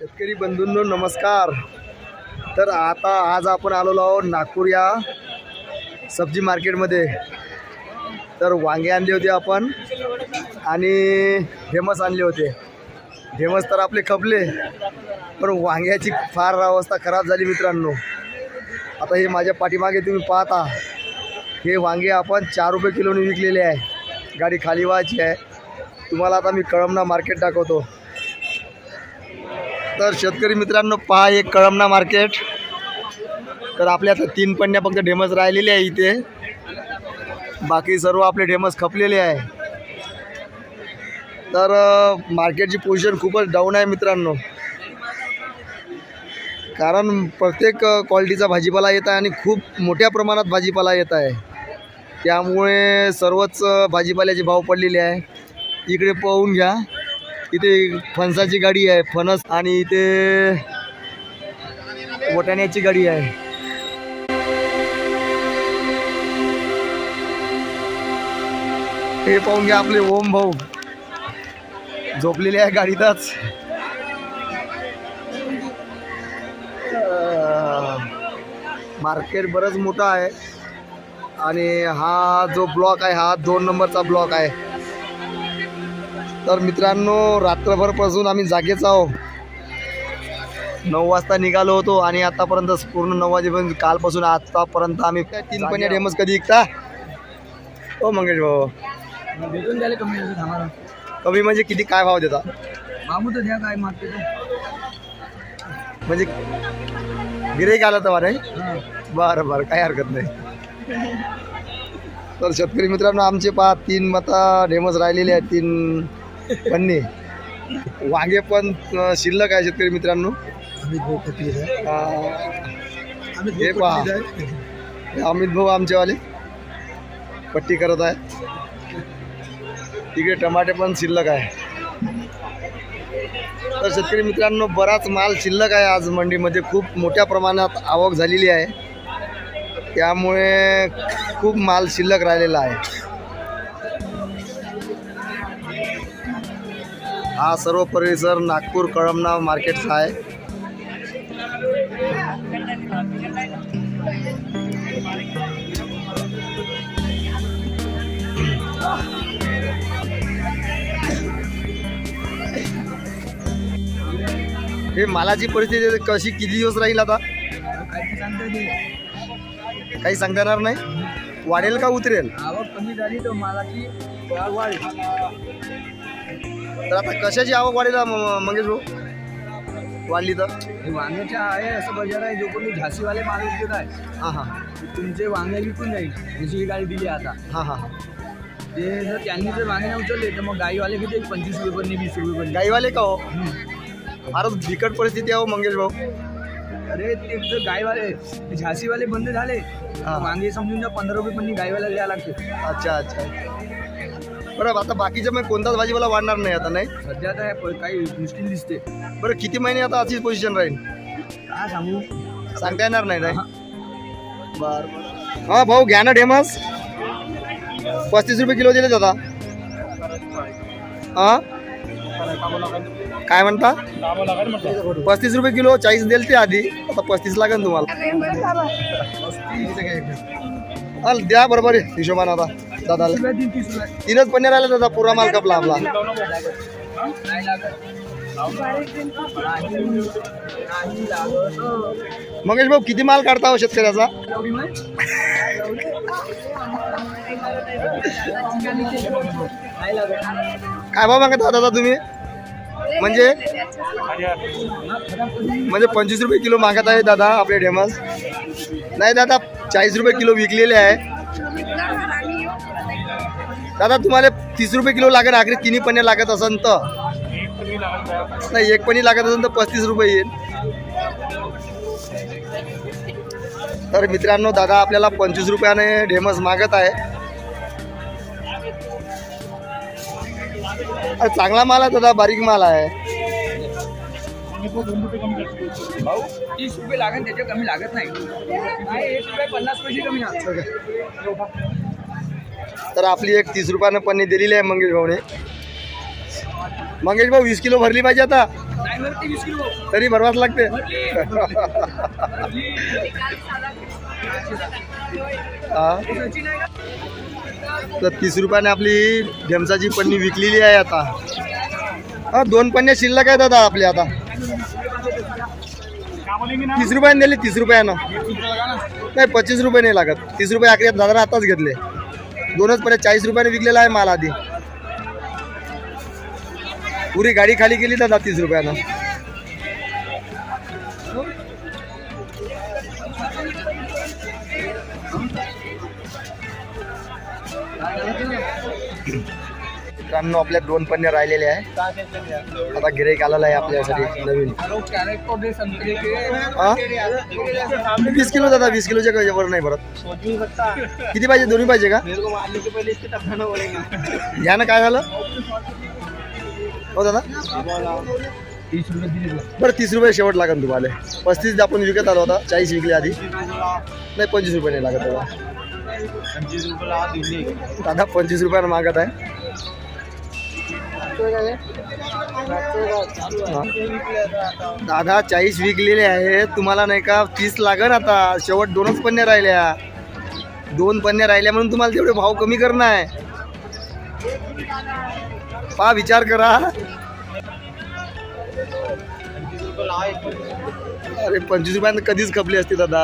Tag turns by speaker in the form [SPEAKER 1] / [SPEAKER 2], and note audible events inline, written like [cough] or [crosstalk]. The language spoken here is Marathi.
[SPEAKER 1] शेतकरी बंधूंनो नमस्कार. तर आता आज आपण आलेलो आहोत नागपूर या सब्जी मार्केटमध्ये. तर वांगे आणले होते आपण आणि फेमस आणले होते. फेमस तर आपले खपले पण वांग्याची फार अवस्था खराब झाली मित्रांनो. आता हे माझ्या पाठीमागे तुम्ही पाहता हे वांगे आपण चार रुपये किलोने विकलेले आहे. गाडी खाली व्हायची आहे. तुम्हाला आता मी कळमना मार्केट दाखवतो. तर शेतकरी मित्रांनो पहा एक कळमना मार्केट तर आपल्या आता तीन पन्न्या फक्त ढेमस राहिलेले आहे इथे. बाकी सर्व आपले ढेमस खपलेले आहे. तर मार्केटची पोझिशन खूपच डाऊन आहे मित्रांनो. कारण प्रत्येक क्वालिटीचा भाजीपाला येत आहे आणि खूप मोठ्या प्रमाणात भाजीपाला येत आहे. त्यामुळे सर्वच भाजीपाल्याचे भाव पडलेले आहे. इकडे पाहून घ्या. इथे फणसाची गाडी आहे फणस आणि इथे वटाण्याची गाडी आहे. हे पाहून घ्या आपले ओम भाऊ. झोपलेले आहे गाडीतच. मार्केट बरंच मोठं आहे. आणि हा जो ब्लॉक आहे हा दोन नंबरचा ब्लॉक आहे. तर मित्रांनो रात्रभरपासून आम्ही जागेच आहो. नऊ वाजता निघालो होतो आणि आतापर्यंत पूर्ण नऊ वाजेपर्यंत कालपासून आतापर्यंत आम्ही तीन पण डेमस कधी विकता? हो मंगेश भाऊ.
[SPEAKER 2] भेटून द्यायला कमी
[SPEAKER 1] कमी म्हणजे किती काय भाव देता?
[SPEAKER 2] मागू तर द्या काय मागते
[SPEAKER 1] म्हणजे गिरेक आलं तर नाही? बरं बरं काही हरकत नाही. तर शेतकरी मित्रांनो आमचे पहा तीन मता डेमस राहिलेले आहेत तीन पन्ने. वांगे पण शिल्लक आहे शेतकरी मित्रांनो. हे पहा. अमित भाऊ आमचेवाले. पट्टी करत आहे. तिकडे टमाटे पण शिल्लक आहे. तर शेतकरी मित्रांनो बराच माल शिल्लक आहे आज मंडीमध्ये. खूप मोठ्या प्रमाणात आवक झालेली आहे. त्यामुळे खूप माल शिल्लक राहिलेला आहे. हा सर्व परिसर नागपूर कळमना मार्केटचा आहे. हे मालाची परिस्थिती कशी किती दिवस राहील आता? काही सांगता येणार नाही? वाढेल का उतरेल?
[SPEAKER 2] आवक कमी झाली तर मालाची वाढ वाढ
[SPEAKER 1] तर आता कशाची आवक वाढेल मंगेश भाऊ? वाढली तर?
[SPEAKER 2] हे वांग्याच्या आहे असं बाजार आहे जो कोणी झाशीवाले माल विकत आहे
[SPEAKER 1] हां हां.
[SPEAKER 2] तुमचे वांगे विकून जाईल दुसरी गाडी दिली आता.
[SPEAKER 1] हां हां हां.
[SPEAKER 2] ते जर त्यांनी जर वांगे नाही उचलले तर मग गाईवाले किती पंचवीस रुपये पण वीस रुपये पण
[SPEAKER 1] गाईवाले का हो? फारच बिकट परिस्थिती आहे हो मंगेश भाऊ.
[SPEAKER 2] अरे ते जर गाईवाले ते झाशीवाले बंद झाले
[SPEAKER 1] हा.
[SPEAKER 2] वांगे समजून जा पंधरा रुपये पण गाईवाला द्यायला लागते
[SPEAKER 1] अच्छा अच्छा. बरं आता बाकीच्या मग कोणताच भाजीपाला वाढणार नाही आता नाही?
[SPEAKER 2] सध्या हे काही मुश्किल दिसते.
[SPEAKER 1] बरं किती महिने आता अशीच पोझिशन राहील?
[SPEAKER 2] काय सांगू?
[SPEAKER 1] सांगता येणार नाही नाही? बर हा भाऊ घ्या ना डेमस. पस्तीस रुपये किलो दिले दादा हा? काय म्हणता? पस्तीस रुपये किलो चाळीस दिले ते आधी. आता पस्तीस लागेल तुम्हाला. अल द्या बरोबर आहे हिशोबानं आता दादाला. तीनच पन्ने राहिले दादा पुरा माल कपला आपला. मंगेश भाऊ किती माल काढता हो शेतकऱ्याचा? काय भाव मागता दादा तुम्ही? म्हणजे? म्हणजे पंचवीस रुपये किलो मागत आहे दादा आपले डेमस. नाही दादा चाळीस रुपये किलो विकलेले आहे. दादा तुम्हाला तीस रुपये किलो लागेल आखरी तिन्ही पनीर लागत असन तर. नाही एक पनीर लागत असेल तर पस्तीस रुपये येईल. तर मित्रांनो दादा आपल्याला पंचवीस रुपयाने डेमस मागत आहे. चांगला माल आहे दादा बारीक माल आहे.
[SPEAKER 2] भाऊ तीस रुपये लागेल त्याच्या कमी लागत नाही. नाही एक रुपये पन्नास पैसे कमी
[SPEAKER 1] तर आपली एक तीस रुपयानं पन्नी दिलेली आहे मंगेश भाऊने. मंगेश भाऊ वीस किलो भरली पाहिजे आता. तरी भरवाच लागते. [laughs] हा? तर तीस रुपयाने आपली ढेमसाची पन्नी विकलेली आहे आता. हा दोन पन्ने शिल्लक आहेत दादा आपले आता. तीस रुपयाने दिले तीस रुपयानं. नाही पच्चीस रुपये नाही लागत. तीस रुपये आखरी दादा आताच घेतले. दोनच पर्यंत चाळीस रुपयाने विकलेला आहे माल आधी. पुरी गाडी खाली केली दादा तीस रुपयानं. मित्रांनो आपल्या दोन पन्ने राहिलेले आहे. आता गिरेक आलेला आहे आपल्यासाठी नवीन. वीस किलो दादा वीस किलोच्या वर नाही भरत. किती पाहिजे? दोन्ही पाहिजे का? या ना काय झालं? हो दादा.
[SPEAKER 2] तीस रुपये
[SPEAKER 1] बरं तीस रुपये शेवट लागेल तुम्हाला. पस्तीस आपण विकत आलो होता चाळीस विकले आधी. नाही पंचवीस रुपये नाही लागत दादा.
[SPEAKER 2] पंचवीस
[SPEAKER 1] दादा पंचवीस रुपयानं मागत आहे. दादा चाळीस विकलेले आहे तुम्हाला नाही का तीस लागण आता. शेवट दोनच पन्ने राहिल्या. दोन पन्ने राहिल्या म्हणून तुम्हाला तेवढे भाव कमी करणं आहे पहा विचार करा. अरे पंचवीस रुपयानं कधीच खपली असते दादा.